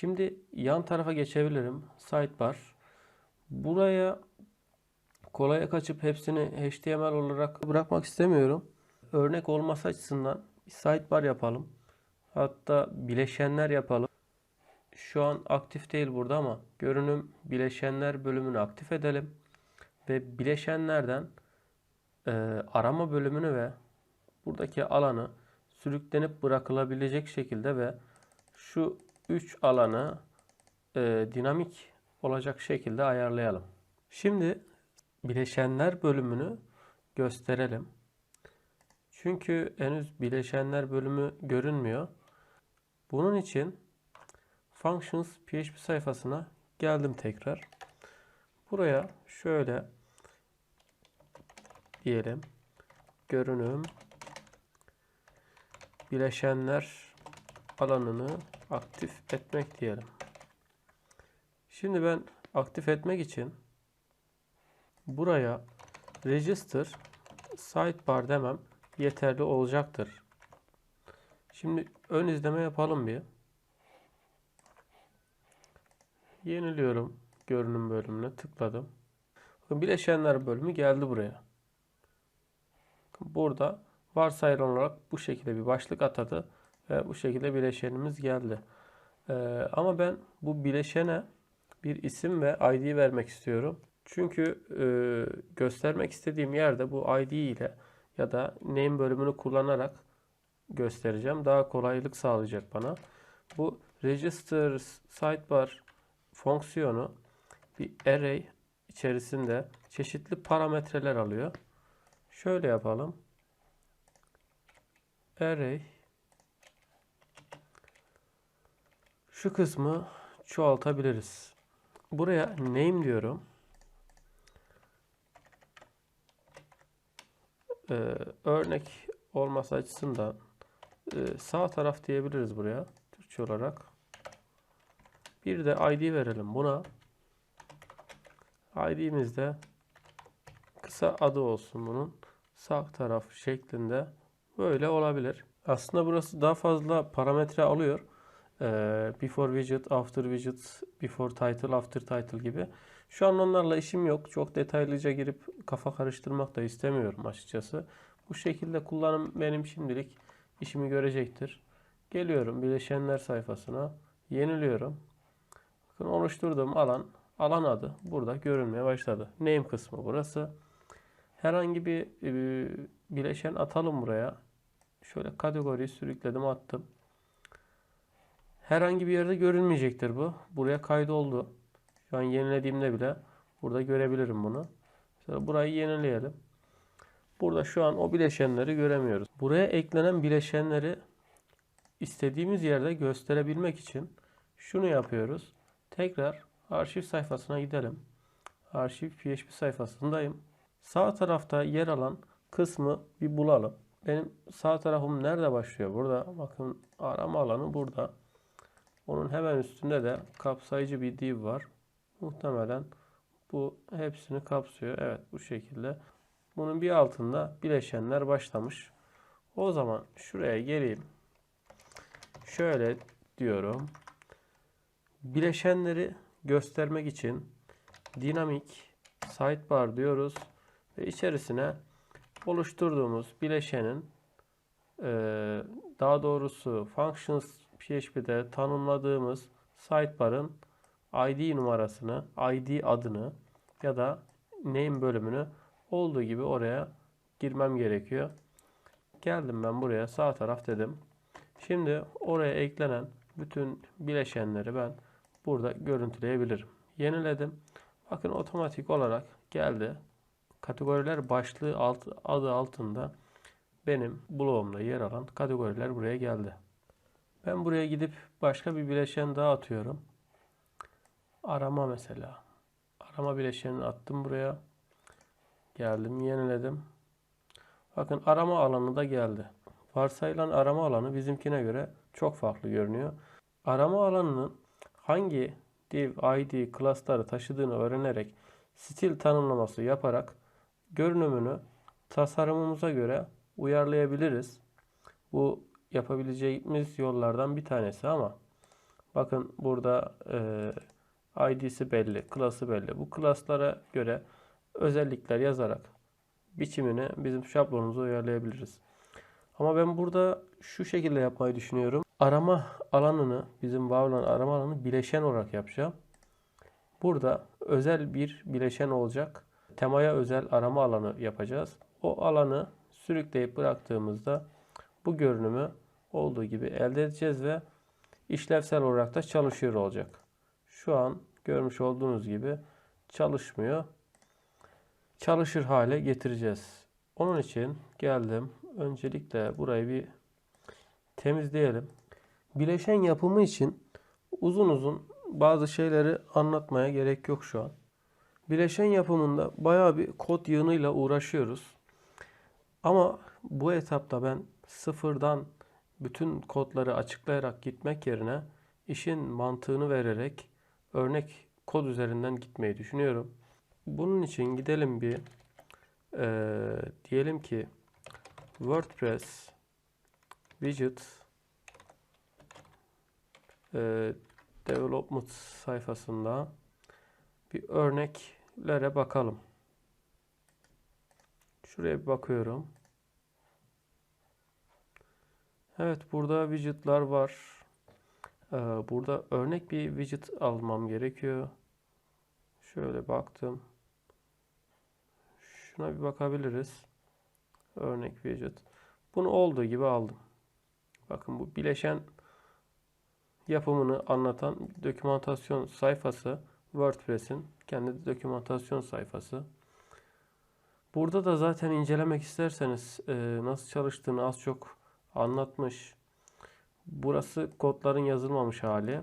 Şimdi yan tarafa geçebilirim. Sidebar. Buraya kolaya kaçıp hepsini HTML olarak bırakmak istemiyorum. Örnek olması açısından bir sidebar yapalım. Hatta bileşenler yapalım. Şu an aktif değil burada ama görünüm bileşenler bölümünü aktif edelim. Ve bileşenlerden e, arama bölümünü ve buradaki alanı sürüklenip bırakılabilecek şekilde ve şu 3 alanı e, dinamik olacak şekilde ayarlayalım. Şimdi bileşenler bölümünü gösterelim. Çünkü henüz bileşenler bölümü görünmüyor. Bunun için Functions PHP sayfasına geldim tekrar. Buraya şöyle diyelim. Görünüm bileşenler alanını aktif etmek diyelim. Şimdi ben aktif etmek için buraya register sidebar demem yeterli olacaktır. Şimdi ön izleme yapalım bir. Yeniliyorum görünüm bölümüne tıkladım. Bakın bileşenler bölümü geldi buraya. Burada varsayılan olarak bu şekilde bir başlık atadı ve bu şekilde bileşenimiz geldi. Ee, ama ben bu bileşene bir isim ve ID vermek istiyorum. Çünkü e, göstermek istediğim yerde bu ID ile ya da name bölümünü kullanarak göstereceğim. Daha kolaylık sağlayacak bana. Bu register sidebar fonksiyonu bir array içerisinde çeşitli parametreler alıyor. Şöyle yapalım. Array şu kısmı çoğaltabiliriz. Buraya name diyorum. Ee, örnek olması açısından e, sağ taraf diyebiliriz buraya Türkçe olarak. Bir de ID verelim buna. ID'miz de kısa adı olsun bunun. Sağ taraf şeklinde böyle olabilir. Aslında burası daha fazla parametre alıyor. Ee, before widget, after widget, before title, after title gibi. Şu an onlarla işim yok. Çok detaylıca girip kafa karıştırmak da istemiyorum açıkçası. Bu şekilde kullanım benim şimdilik işimi görecektir. Geliyorum bileşenler sayfasına. Yeniliyorum. Bakın oluşturduğum alan, alan adı burada görünmeye başladı. Name kısmı burası. Herhangi bir e, bileşen atalım buraya. Şöyle kategoriyi sürükledim attım. Herhangi bir yerde görünmeyecektir bu. Buraya kaydoldu. Şu an yenilediğimde bile burada görebilirim bunu. Mesela burayı yenileyelim. Burada şu an o bileşenleri göremiyoruz. Buraya eklenen bileşenleri istediğimiz yerde gösterebilmek için şunu yapıyoruz. Tekrar arşiv sayfasına gidelim. Arşiv PHP sayfasındayım. Sağ tarafta yer alan kısmı bir bulalım. Benim sağ tarafım nerede başlıyor? Burada bakın arama alanı burada. Onun hemen üstünde de kapsayıcı bir div var. Muhtemelen bu hepsini kapsıyor. Evet bu şekilde. Bunun bir altında bileşenler başlamış. O zaman şuraya geleyim. Şöyle diyorum. Bileşenleri göstermek için dinamik sidebar diyoruz ve içerisine oluşturduğumuz bileşenin daha doğrusu functions PHP'de tanımladığımız sidebar'ın ID numarasını, ID adını ya da name bölümünü olduğu gibi oraya girmem gerekiyor. Geldim ben buraya sağ taraf dedim. Şimdi oraya eklenen bütün bileşenleri ben burada görüntüleyebilirim. Yeniledim. Bakın otomatik olarak geldi. Kategoriler başlığı alt, adı altında benim blogumda yer alan kategoriler buraya geldi. Ben buraya gidip başka bir bileşen daha atıyorum. Arama mesela. Arama bileşenini attım buraya. Geldim yeniledim. Bakın arama alanı da geldi. Varsayılan arama alanı bizimkine göre çok farklı görünüyor. Arama alanının hangi div, id, class'ları taşıdığını öğrenerek stil tanımlaması yaparak görünümünü tasarımımıza göre uyarlayabiliriz. Bu yapabileceğimiz yollardan bir tanesi ama Bakın burada e, ID'si belli, klası belli. Bu klaslara göre özellikler yazarak biçimini bizim şablonumuza uyarlayabiliriz. Ama ben burada şu şekilde yapmayı düşünüyorum. Arama alanını, bizim var olan arama alanını bileşen olarak yapacağım. Burada özel bir bileşen olacak. Temaya özel arama alanı yapacağız. O alanı sürükleyip bıraktığımızda bu görünümü olduğu gibi elde edeceğiz ve işlevsel olarak da çalışıyor olacak. Şu an görmüş olduğunuz gibi çalışmıyor. Çalışır hale getireceğiz. Onun için geldim. Öncelikle burayı bir temizleyelim. Bileşen yapımı için uzun uzun bazı şeyleri anlatmaya gerek yok şu an. Bileşen yapımında bayağı bir kod yığınıyla uğraşıyoruz. Ama bu etapta ben sıfırdan bütün kodları açıklayarak gitmek yerine işin mantığını vererek örnek kod üzerinden gitmeyi düşünüyorum. Bunun için gidelim bir e, diyelim ki WordPress widget e, development sayfasında bir örneklere bakalım. Şuraya bir bakıyorum. Evet burada widgetlar var. Ee, burada örnek bir widget almam gerekiyor. Şöyle baktım. Şuna bir bakabiliriz. Örnek widget. Bunu olduğu gibi aldım. Bakın bu bileşen yapımını anlatan dokümantasyon sayfası WordPress'in kendi dokümantasyon sayfası. Burada da zaten incelemek isterseniz e, nasıl çalıştığını az çok anlatmış. Burası kodların yazılmamış hali.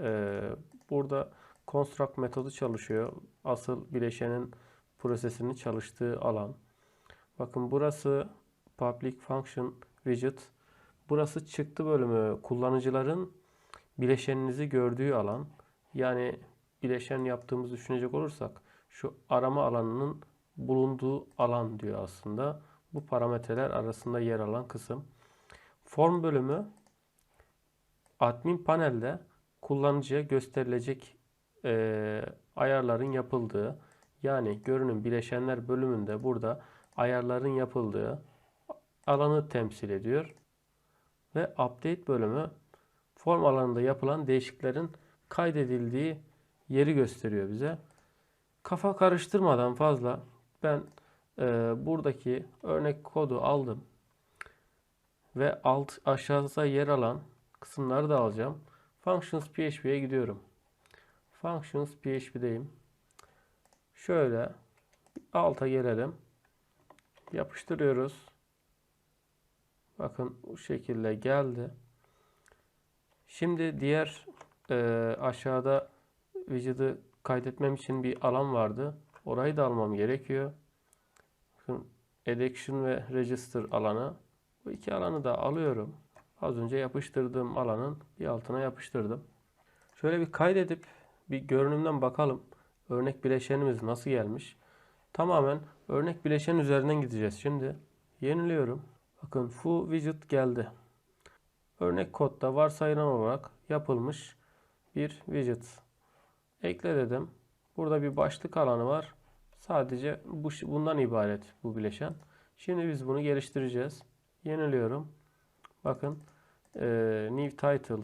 E, burada construct metodu çalışıyor. Asıl bileşenin prosesinin çalıştığı alan. Bakın burası public function widget. Burası çıktı bölümü kullanıcıların bileşeninizi gördüğü alan. Yani bileşen yaptığımızı düşünecek olursak şu arama alanının bulunduğu alan diyor aslında. Bu parametreler arasında yer alan kısım. Form bölümü admin panelde kullanıcıya gösterilecek e, ayarların yapıldığı yani görünüm bileşenler bölümünde burada ayarların yapıldığı alanı temsil ediyor. Ve update bölümü form alanında yapılan değişikliklerin kaydedildiği yeri gösteriyor bize. Kafa karıştırmadan fazla ben e, buradaki örnek kodu aldım ve alt aşağıda yer alan kısımları da alacağım. Functions PHP'ye gidiyorum. Functions PHP'deyim. Şöyle alta gelelim. Yapıştırıyoruz. Bakın bu şekilde geldi. Şimdi diğer e, aşağıda widget'ı kaydetmem için bir alan vardı. Orayı da almam gerekiyor. Bakın Addiction ve Register alanı. Bu iki alanı da alıyorum. Az önce yapıştırdığım alanın bir altına yapıştırdım. Şöyle bir kaydedip bir görünümden bakalım. Örnek bileşenimiz nasıl gelmiş. Tamamen örnek bileşen üzerinden gideceğiz şimdi. Yeniliyorum. Bakın fu widget geldi. Örnek kodda varsayılan olarak yapılmış bir widget. Ekle dedim. Burada bir başlık alanı var. Sadece bu, bundan ibaret bu bileşen. Şimdi biz bunu geliştireceğiz. Yeniliyorum. Bakın e, new title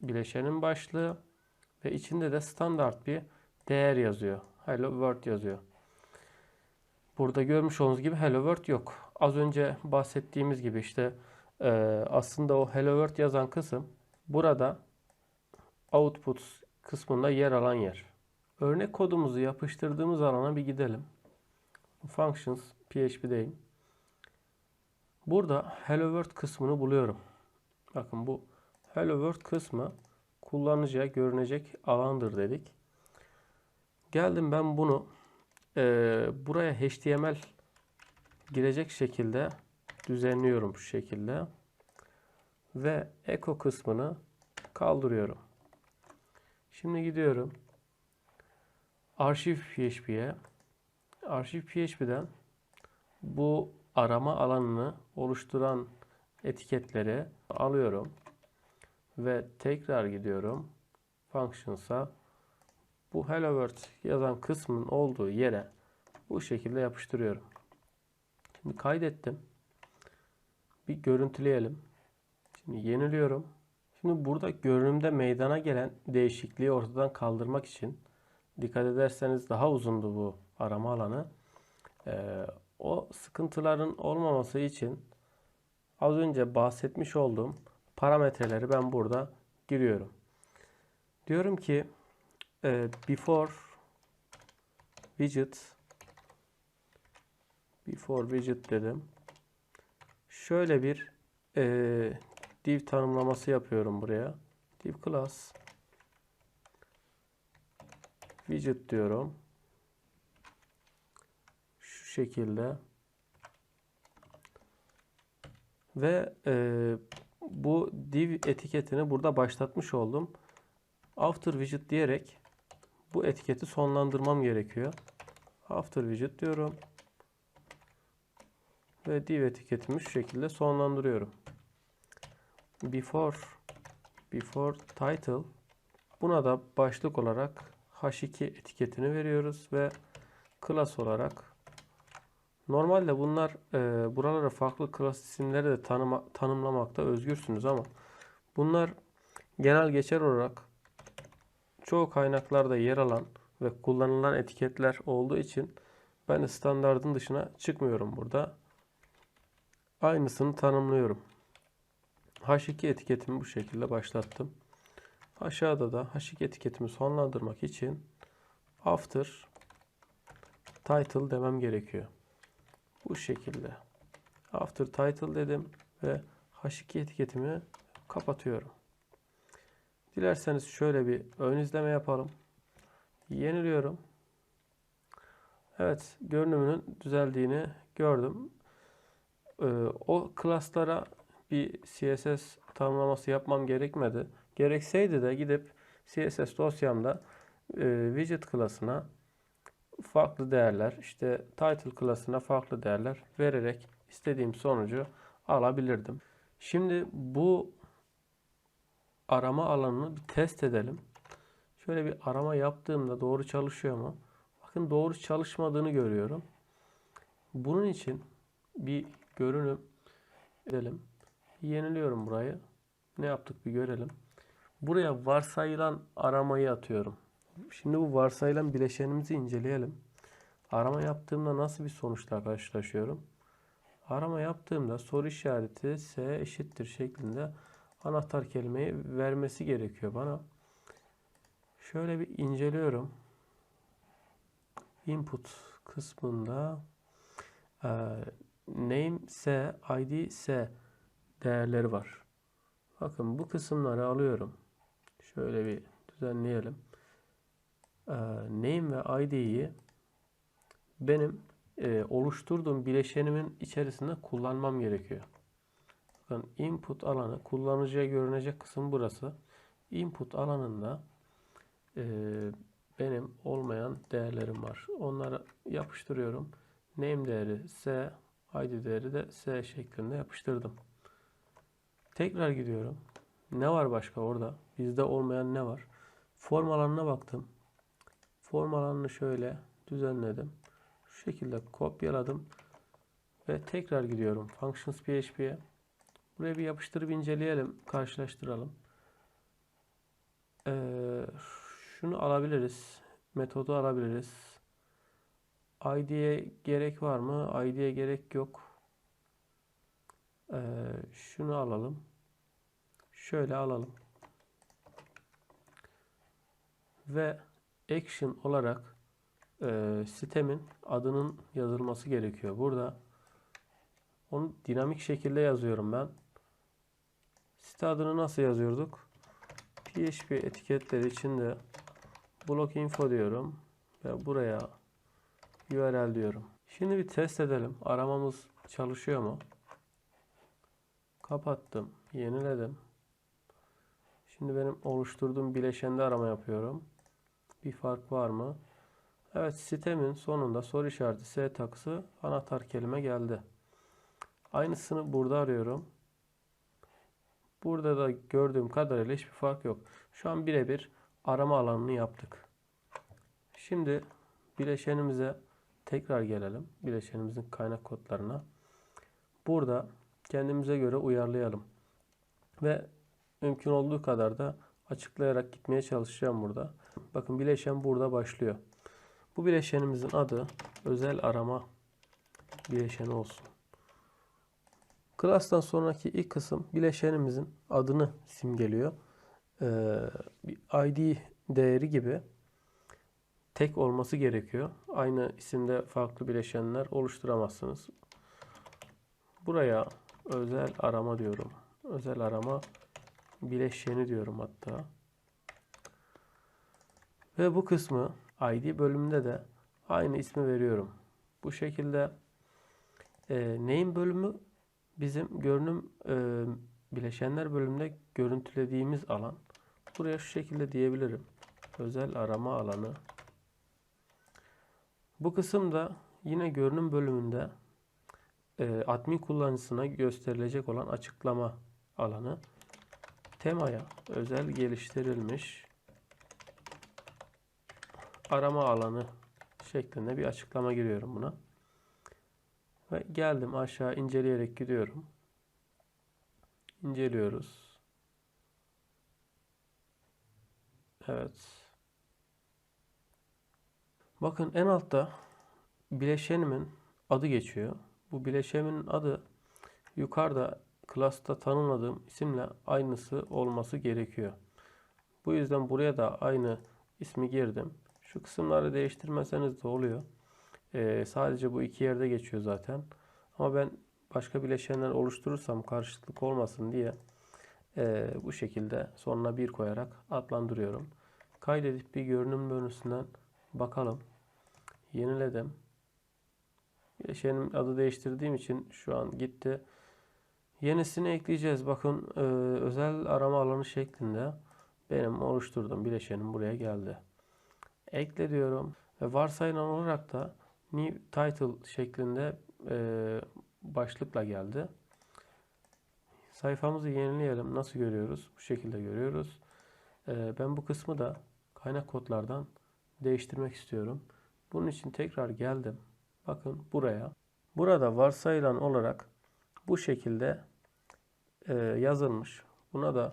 bileşenin başlığı ve içinde de standart bir değer yazıyor. Hello World yazıyor. Burada görmüş olduğunuz gibi Hello World yok. Az önce bahsettiğimiz gibi işte e, aslında o Hello World yazan kısım burada output kısmında yer alan yer. Örnek kodumuzu yapıştırdığımız alana bir gidelim. Functions PHP'deyim. Burada Hello World kısmını buluyorum. Bakın bu Hello World kısmı kullanıcıya görünecek alandır dedik. Geldim ben bunu e, buraya HTML girecek şekilde düzenliyorum şu şekilde. Ve echo kısmını kaldırıyorum. Şimdi gidiyorum. Arşiv PHP'ye. Arşiv PHP'den bu arama alanını oluşturan etiketleri alıyorum. ve tekrar gidiyorum functions'a bu hello world yazan kısmın olduğu yere bu şekilde yapıştırıyorum. Şimdi kaydettim. Bir görüntüleyelim. Şimdi yeniliyorum. Şimdi burada görünümde meydana gelen değişikliği ortadan kaldırmak için dikkat ederseniz daha uzundu bu arama alanı. Ee, o sıkıntıların olmaması için az önce bahsetmiş olduğum parametreleri ben burada giriyorum. Diyorum ki e, before widget before widget dedim. Şöyle bir e, div tanımlaması yapıyorum buraya. Div class widget diyorum. Şekilde. Ve e, bu div etiketini burada başlatmış oldum. After widget diyerek bu etiketi sonlandırmam gerekiyor. After widget diyorum. Ve div etiketimi şu şekilde sonlandırıyorum. Before before title buna da başlık olarak h2 etiketini veriyoruz ve class olarak normalde bunlar e, buralara farklı class isimleri de tanıma, tanımlamakta özgürsünüz ama bunlar genel geçer olarak çoğu kaynaklarda yer alan ve kullanılan etiketler olduğu için ben standardın dışına çıkmıyorum burada. Aynısını tanımlıyorum. H2 etiketimi bu şekilde başlattım. Aşağıda da H2 etiketimi sonlandırmak için after title demem gerekiyor. Bu şekilde. After title dedim ve H2 etiketimi kapatıyorum. Dilerseniz şöyle bir ön izleme yapalım. Yeniliyorum. Evet, görünümünün düzeldiğini gördüm. Ee, o klaslara bir CSS tanımlaması yapmam gerekmedi. Gerekseydi de gidip CSS dosyamda e, widget klasına farklı değerler, işte title klasına farklı değerler vererek istediğim sonucu alabilirdim. Şimdi bu arama alanını bir test edelim. Şöyle bir arama yaptığımda doğru çalışıyor mu? Bakın doğru çalışmadığını görüyorum. Bunun için bir görünüm edelim. Yeniliyorum burayı. Ne yaptık bir görelim. Buraya varsayılan aramayı atıyorum. Şimdi bu varsayılan bileşenimizi inceleyelim. Arama yaptığımda nasıl bir sonuçla karşılaşıyorum? Arama yaptığımda soru işareti S eşittir şeklinde anahtar kelimeyi vermesi gerekiyor bana. Şöyle bir inceliyorum. Input kısmında e, name S, ID S değerleri var. Bakın bu kısımları alıyorum. Şöyle bir düzenleyelim. E, name ve ID'yi benim e, oluşturduğum bileşenimin içerisinde kullanmam gerekiyor. Bakın input alanı kullanıcıya görünecek kısım burası. Input alanında e, benim olmayan değerlerim var. Onları yapıştırıyorum. Name değeri S, ID değeri de S şeklinde yapıştırdım. Tekrar gidiyorum. Ne var başka orada? Bizde olmayan ne var? Form alanına baktım. Form alanını şöyle düzenledim. Şu şekilde kopyaladım. Ve tekrar gidiyorum. Functions PHP'ye. Buraya bir yapıştırıp inceleyelim. Karşılaştıralım. Ee, şunu alabiliriz. Metodu alabiliriz. ID'ye gerek var mı? ID'ye gerek yok. Ee, şunu alalım. Şöyle alalım. Ve action olarak e, sistemin adının yazılması gerekiyor. Burada onu dinamik şekilde yazıyorum ben. Site adını nasıl yazıyorduk? PHP etiketleri içinde blok info diyorum ve buraya URL diyorum. Şimdi bir test edelim. Aramamız çalışıyor mu? Kapattım. Yeniledim. Şimdi benim oluşturduğum bileşende arama yapıyorum. Bir fark var mı? Evet sitemin sonunda soru işareti S takısı anahtar kelime geldi. Aynısını burada arıyorum. Burada da gördüğüm kadarıyla hiçbir fark yok. Şu an birebir arama alanını yaptık. Şimdi bileşenimize tekrar gelelim. Bileşenimizin kaynak kodlarına. Burada kendimize göre uyarlayalım. Ve mümkün olduğu kadar da açıklayarak gitmeye çalışacağım burada. Bakın bileşen burada başlıyor. Bu bileşenimizin adı özel arama bileşeni olsun. Class'tan sonraki ilk kısım bileşenimizin adını simgeliyor. Ee, ID değeri gibi tek olması gerekiyor. Aynı isimde farklı bileşenler oluşturamazsınız. Buraya özel arama diyorum. Özel arama bileşeni diyorum hatta. Ve bu kısmı ID bölümünde de aynı ismi veriyorum. Bu şekilde e, name bölümü bizim görünüm e, bileşenler bölümünde görüntülediğimiz alan. Buraya şu şekilde diyebilirim. Özel arama alanı. Bu kısımda yine görünüm bölümünde e, admin kullanıcısına gösterilecek olan açıklama alanı. Temaya özel geliştirilmiş arama alanı şeklinde bir açıklama giriyorum buna. Ve geldim aşağı inceleyerek gidiyorum. İnceliyoruz. Evet. Bakın en altta bileşenimin adı geçiyor. Bu bileşenimin adı yukarıda class'ta tanımladığım isimle aynısı olması gerekiyor. Bu yüzden buraya da aynı ismi girdim. Şu kısımları değiştirmeseniz de oluyor. Ee, sadece bu iki yerde geçiyor zaten. Ama ben başka bileşenler oluşturursam karışıklık olmasın diye e, bu şekilde sonuna bir koyarak adlandırıyorum. Kaydedip bir görünüm menüsünden bakalım. Yeniledim. Bileşenin adı değiştirdiğim için şu an gitti. Yenisini ekleyeceğiz. Bakın e, özel arama alanı şeklinde benim oluşturduğum bileşenim buraya geldi. Ekle diyorum. Ve varsayılan olarak da new title şeklinde e, başlıkla geldi. Sayfamızı yenileyelim. Nasıl görüyoruz? Bu şekilde görüyoruz. E, ben bu kısmı da kaynak kodlardan değiştirmek istiyorum. Bunun için tekrar geldim. Bakın buraya. Burada varsayılan olarak bu şekilde e, yazılmış. Buna da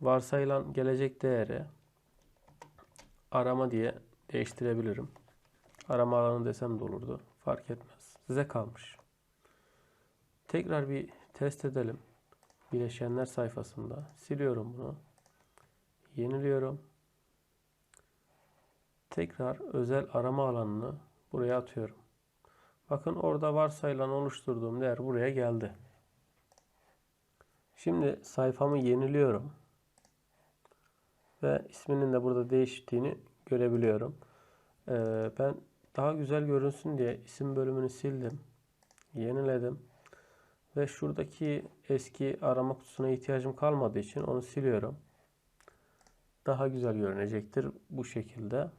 varsayılan gelecek değeri arama diye değiştirebilirim. Arama alanı desem de olurdu. Fark etmez. Size kalmış. Tekrar bir test edelim. Bileşenler sayfasında. Siliyorum bunu. Yeniliyorum. Tekrar özel arama alanını buraya atıyorum. Bakın orada varsayılan oluşturduğum değer buraya geldi. Şimdi sayfamı yeniliyorum. Ve isminin de burada değiştiğini görebiliyorum. Ee, ben daha güzel görünsün diye isim bölümünü sildim. Yeniledim. Ve şuradaki eski arama kutusuna ihtiyacım kalmadığı için onu siliyorum. Daha güzel görünecektir bu şekilde.